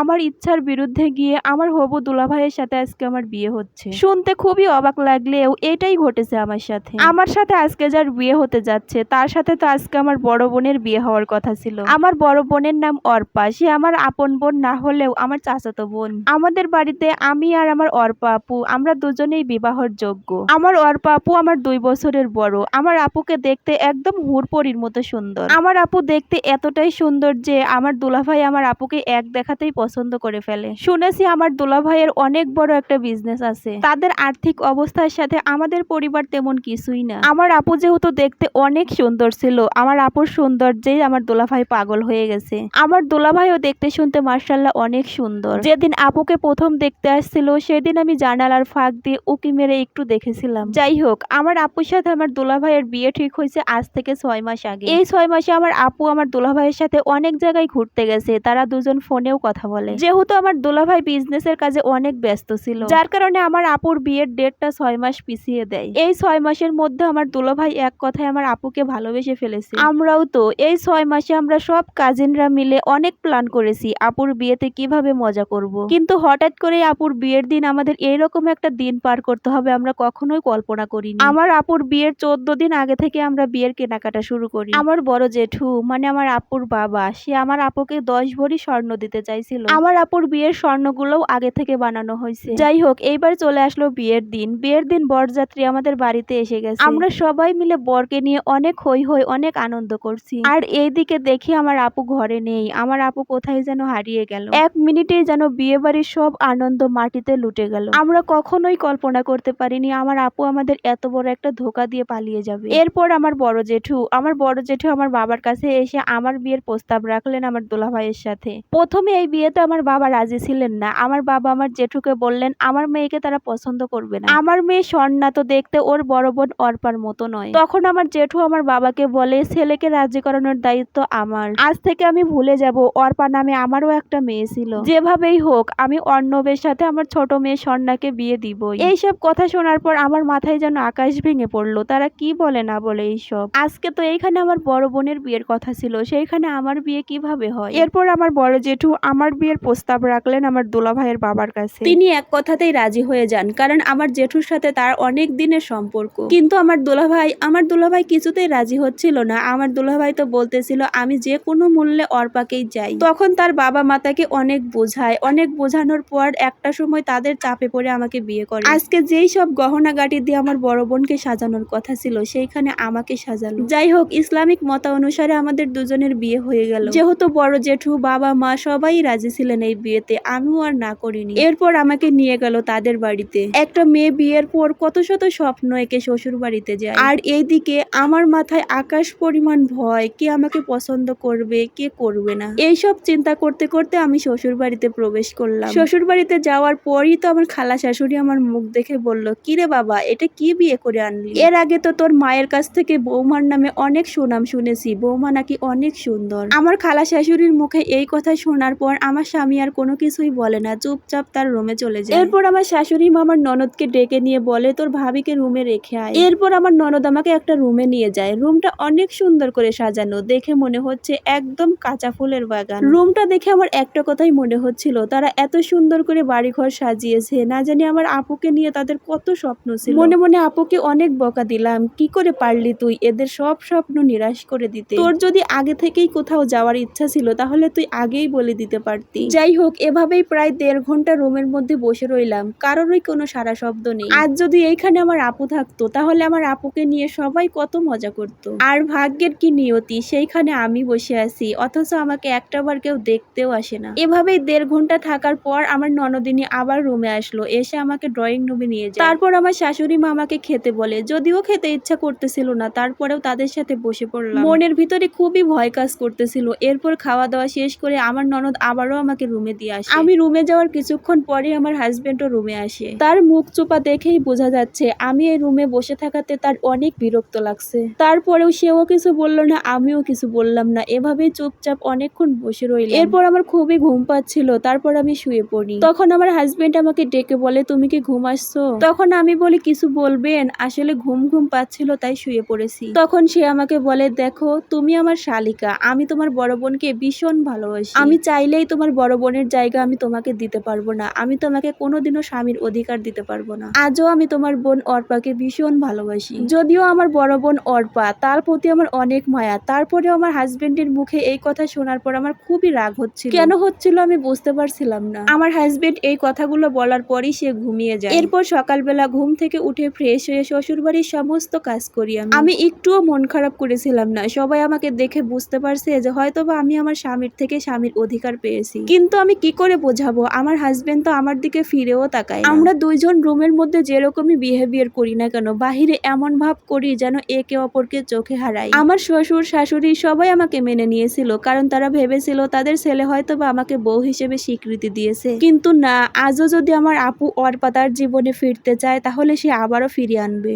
আমার ইচ্ছার বিরুদ্ধে গিয়ে আমার হবু দুলাভাইয়ের সাথে আজকে আমার বিয়ে হচ্ছে। শুনতে খুবই অবাক লাগলেও এটাই ঘটেছে আমার সাথে। আমার সাথে আজকে যার বিয়ে হতে যাচ্ছে, তার সাথে তো আজকে আমার বড় বোনের বিয়ে হওয়ার কথা ছিল। আমার বড় বোনের নাম অর্পা, সে আমার আপন বোন না হলেও আমার চাচাতো বোন। আমাদের বাড়িতে আমি আর আমার অর্পা আপু, আমরা দুজনেই বিবাহর যোগ্য। আমার অর্পা আপু আমার দুই বছরের বড়। আমার আপুকে দেখতে একদম হুরপরির মতো সুন্দর। আমার আপু দেখতে এতটাই সুন্দর যে আমার দুলাভাই আমার আপুকে এক দেখাতেই পছন্দ করে ফেলে। শুনেছি আমার দুলাভাইয়ের অনেক বড় একটা বিজনেস আছে। তাদের আর্থিক অবস্থার সাথে আমাদের পরিবার তেমন কিছুই না। আমার আপু যেহেতু দেখতে অনেক সুন্দর ছিল, আমার আপুর সৌন্দর্যেই আমার দুলাভাই পাগল হয়ে গেছে। আমার দুলাভাইও দেখতে শুনতে মার্শাল্লাহ অনেক সুন্দর। যেদিন আপুকে প্রথম দেখতে আসছিল, সেদিন আমি জানালার ফাঁক দিয়ে উকি মেরে একটু দেখেছিলাম। যাই হোক, আমার আপুর সাথে আমার দুলাভাইয়ের বিয়ে ঠিক হয়েছে আজ থেকে ছয় মাস আগে। এই ছয় মাসে আমার আপু আমার দুলাভাইয়ের সাথে অনেক জায়গায় ঘুরতে গেছে, তারা দুজন ফোনেও কথা বলে। যেহেতু আমার দুলাভাই বিজনেসের কাজে অনেক ব্যস্ত ছিল, যার কারণে আমার আপুর বিয়ের ডেটটা ছয় মাস পিছিয়ে দেয়। এই ছয় মাসের মধ্যে আমার দুলাভাই এক কথায় আমার আপুকে ভালোবেসে ফেলেছে। আমরাও তো এই ছয় মাসে আমরা সব কাজিনরা মিলে অনেক প্ল্যান করেছি আপুর বিয়েতে কীভাবে মজা করব। কিন্তু হঠাৎ করে আপুর বিয়ের দিন আমাদের এইরকম একটা দিন পার করতে হবে আমরা কখনোই কল্পনা করিনি। আমার আপুর বিয়ের চোদ্দ দিন আগে থেকে আমরা বিয়ের কেনাকাটা শুরু করি। আমার বড় জেঠু মানে আমার আপুর বাবা, সে আমার আপুকে দশ ভরি স্বর্ণ দিতে চাইছিল। আমার আপুর বিয়ের স্বর্ণগুলোও আগে থেকে বানানো হয়েছে। যাই হোক এইবার চলে আসলো বিয়ের দিন। বিয়ের দিন বরযাত্রী আমাদের বাড়িতে এসে গেছে। আমরা সবাই মিলে বরকে নিয়ে অনেক হই হই অনেক আনন্দ করছি। আর এইদিকে দেখি আমার আপু ঘরে নেই। আমার আপু কোথায় যেন হারিয়ে গেল। এক মিনিটেই যেন বিয়ে বাড়ির সব আনন্দ মাটিতে লুটে গেল। আমরা কখনোই কল্পনা করতে পারিনি আমার আপু আমাদের এত বড় একটা ধোকা দিয়ে পালিয়ে যাবে। এরপর আমার বড় জেঠু আমার বড় জেঠু আমার বাবার কাছে এসে আমার বিয়ের প্রস্তাব রাখলেন আমার দোলাভাইয়ের সাথে। প্রথমে এই বিয়েতে আমার বাবা রাজি ছিলেন না। আমার বাবা আমার জেঠুকে বললেন, আমার মেয়েকে তারা পছন্দ করবে না। আমার মেয়ে স্বর্ণা তো দেখতে ওর বড় বোন অর্পার মতো নয়। তখন আমার জেঠু আমার বাবাকে বলে, ছেলেকে রাজি করানোর দায়িত্ব আমার। আজ থেকে আমি ভুলে যাব। অর্পা নামে আমারও একটা মেয়ে ছিল। যেভাবেই হোক, আমি অর্ণবের সাথে আমার ছোট মেয়ে স্বর্ণাকে বিয়ে দিবই। এইসব কথা শোনার পর আমার মাথায় যেন আকাশ ভেঙে পড়ল। তারা কি বলে না বলে এইসব? আজকে তো এইখানে আমার বড় বোনের বিয়ের কথা ছিল। সেইখানে আমার বিয়ে কীভাবে হয়? এরপর আমার বড় জেঠু আমার বিয়ের প্রস্তাব রাখলেন আমার দোলা ভাইয়ের বাবার কাছে। তিনি এক কথাতেই রাজি হয়ে যান, কারণ আমার জেঠুর সাথে তার অনেক দিনের সম্পর্ক। কিন্তু আমার দুলাভাই আমার দুলাভাই কিছুতেই রাজি হচ্ছিল না। আমার দুলাভাই তো বলতেছিল, আমি যে কোনো মূল্যে অর্পাকেই যাই। তখন তার বাবা মাতাকে অনেক বোঝায়। অনেক বোঝানোর পর একটা সময় তাদের চাপে পড়ে আমাকে বিয়ে করে। আজকে যেই সব গহনা গাটি দিয়ে আমার বড় বোনকে সাজানোর কথা ছিল, সেইখানে আমাকে সাজালো। যাই হোক, ইসলামিক মতা অনুসারে আমাদের দুজনের বিয়ে হয়ে গেল। যেহেতু বড় জেঠু, বাবা, মা সবাই রাজি ছিলেন এই বিয়েতে, আমিও আর না করিনি। এরপর আমাকে নিয়ে গেল তাদের বাড়িতে। একটা মেয়ে বিয়ের পর কত শত স্বপ্ন একে শ্বশুর বাড়িতে যায়। আর এইদিকে আমার মাথায় আকাশ পরিমাণ ভয়, কে আমাকে পছন্দ করবে, কে করবে না। এইসব চিন্তা করতে করতে আমি শ্বশুর বাড়িতে প্রবেশ করলাম। শ্বশুর বাড়িতে যাওয়ার পরই তো আমার খালা শাশুড়ি আমার মুখ দেখে বলল, কিরে বাবা, এটা কি বিয়ে করে আনলি? এর আগে তো তোর মায়ের কাছ থেকে বৌমার নামে অনেক সুনাম শুনেছি, বৌমা নাকি অনেক সুন্দর। আমার খালা শাশুড়ির মুখে এই কথা শোনার পর আমার স্বামী আর কোনো কিছুই বলে না চুপচাপ তার রুমে চলে যায়। এরপর আমার শাশুড়ি মা আমার ননদকে ডেকে নিয়ে বলে তোর ভাবিকে রুমে রেখে আয়। এরপর আমার ননদ আমাকে একটা রুমে নিয়ে যায়। রুমটা অনেক সুন্দর করে সাজানো দেখে মনে হচ্ছে একদম কাঁচা ফুলের বাগান। রুমটা দেখে আমার একটা কথাই মনে হচ্ছিল তারা এত সুন্দর করে বাড়িঘর সাজিয়েছে না জানি আমার আপুকে নিয়ে তাদের কত স্বপ্ন ছিল। মনে মনে আপুকে অনেক বকা দিলাম কি করে পারলি তুই? এদের সব স্বপ্ন নিরাশ করে দিতে। তোর যদি আগে থেকেই কোথাও যাওয়ার ইচ্ছা ছিল তাহলে তুই আগেই বলে দিতে পারতি যাই হোক, এভাবেই প্রায় দেড় ঘণ্টা রুমের মধ্যে বসে রইলাম। কারোরই কোনো সারা শব্দ নেই। আজ যদি এইখানে আমার আপু থাকতো, তাহলে আমার আপুকে নিয়ে সবাই কত মজা করতো। আর ভাগ্যের কি নিয়তি, সেইখানে আমি বসে আছি, অথচ আমাকে একটা বার কেউ দেখতেও আসে না। এভাবেই দেড় ঘণ্টা থাকার পর আমার ননদিনী আবার রুমে আসলো, এসে আমাকে ড্রয়িং রুমে নিয়ে যায়। তারপর আমার শাশুড়ি মা আমাকে খেতে বলে, যদিও খেতে ইচ্ছা করতেছিল না, তারপরেও তাদের সাথে বসে পড়লাম। মনের ভিতরে খুবই ভয় কাজ করতেছিল। এরপর খাওয়া দাওয়া শেষ করে আমার ননদ আবারও আমাকে রুমে দিয়ে আসে। আমি রুমে যাওয়ার কিছুক্ষণ পরে আমার হাজবেন্ডও রুমে আসে। তার মুখ চোপা দেখেই বোঝা যাচ্ছে, আমি এই রুমে বসে থাকাতে তার অনেক বিরক্ত লাগছে। তারপরেও সেও কিছু বলল না, আমিও কিছু বললাম না। এভাবেই চুপচাপ অনেকক্ষণ বসে রইলাম। এরপর আমার খুবই ঘুম পাচ্ছিল, তারপর আমি শুয়ে পড়ি। তখন আমার হাজবেন্ড আমাকে ডেকে বলে, তুমি কি ঘুম আসছো? তখন আমি বলি, কিছু বলবেন, আসলে ঘুম ঘুম পাচ্ছিল, তাই শুয়ে পড়েছি। তখন সে আমাকে বলে, দেখো, তুমি আমার শালিকা, আমি তোমার বড় বোনকে ভীষণ ভালোবাসি। আমি চাইলেই তোমার তোমার বড় বোনের জায়গা আমি তোমাকে দিতে পারব না। আমি তোমাকে কোনোদিনও স্বামীর অধিকার দিতে পারব না। আজও আমি তোমার বোন অর্পাকে ভীষণ ভালোবাসি। যদিও আমার বড় বোন অর্পা, তার প্রতি আমার অনেক মায়া। তারপরেও আমার হাজবেন্ডের মুখে এই কথা শোনার পর আমার খুবই রাগ হচ্ছিল। কেন হচ্ছিল আমি বুঝতে পারছিলাম না। আমার হাজবেন্ড এই কথাগুলো বলার পরই সে ঘুমিয়ে যায়। এরপর সকালবেলা ঘুম থেকে উঠে ফ্রেশ হয়ে শ্বশুর বাড়ির সমস্ত কাজ করি আমি। আমি একটুও মন খারাপ করেছিলাম না। সবাই আমাকে দেখে বুঝতে পারছে যে হয়তোবা আমি আমার স্বামীর থেকে স্বামীর অধিকার পেয়েছি। কিন্তু আমি কি করে বোঝাবো? আমার হাজবেন্ড তো আমার দিকে ফিরেও তাকায় আমরা দুইজন রুমের মধ্যে যেরকমই বিহেভিয়ার করি না কেন বাহিরে এমন ভাব করি যেন একে অপরকে চোখে হারাই। আমার শ্বশুর শাশুড়ি সবাই আমাকে মেনে নিয়েছিল কারণ তারা ভেবেছিল তাদের ছেলে হয়তো বা আমাকে বউ হিসেবে স্বীকৃতি দিয়েছে। কিন্তু না আজও যদি আমার আপু অর্পা তার জীবনে ফিরতে চায় তাহলে সে আবারও ফিরিয়ে আনবে।